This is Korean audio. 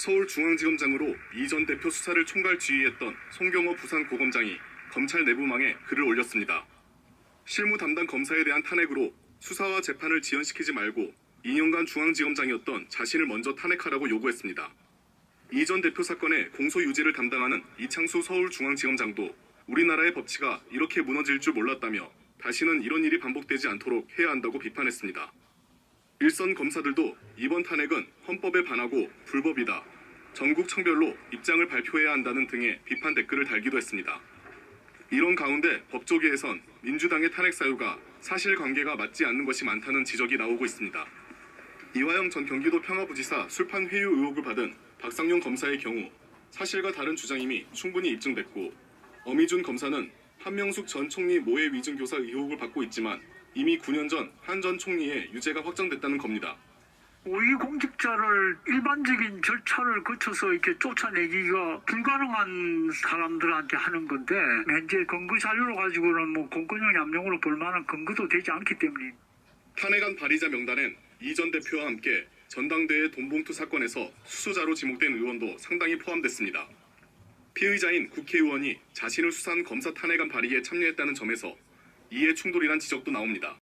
서울중앙지검장으로 이 전 대표 수사를 총괄 지휘했던 송경호 부산고검장이 검찰 내부망에 글을 올렸습니다. 실무 담당 검사에 대한 탄핵으로 수사와 재판을 지연시키지 말고 2년간 중앙지검장이었던 자신을 먼저 탄핵하라고 요구했습니다. 이 전 대표 사건의 공소 유지를 담당하는 이창수 서울중앙지검장도 우리나라의 법치가 이렇게 무너질 줄 몰랐다며 다시는 이런 일이 반복되지 않도록 해야 한다고 비판했습니다. 일선 검사들도 이번 탄핵은 헌법에 반하고 불법이다. 전국 청별로 입장을 발표해야 한다는 등의 비판 댓글을 달기도 했습니다. 이런 가운데 법조계에선 민주당의 탄핵 사유가 사실관계가 맞지 않는 것이 많다는 지적이 나오고 있습니다. 이화영 전 경기도 평화부지사 술판 회유 의혹을 받은 박상용 검사의 경우 사실과 다른 주장임이 충분히 입증됐고 어미준 검사는 한명숙 전 총리 모해 위증 교사 의혹을 받고 있지만 이미 9년 전 한 전 총리의 유죄가 확정됐다는 겁니다. 고위공직자를 일반적인 절차를 거쳐서 이렇게 쫓아내기가 불가능한 사람들한테 하는 건데 현재 근거 자료로 가지고는 뭐 공권력 얌용으로 볼 만한 근거도 되지 않기 때문에 탄핵안 발의자 명단엔 이 전 대표와 함께 전당대회 돈봉투 사건에서 수수자로 지목된 의원도 상당히 포함됐습니다. 피의자인 국회의원이 자신을 수사한 검사 탄핵안 발의에 참여했다는 점에서 이해 충돌이란 지적도 나옵니다.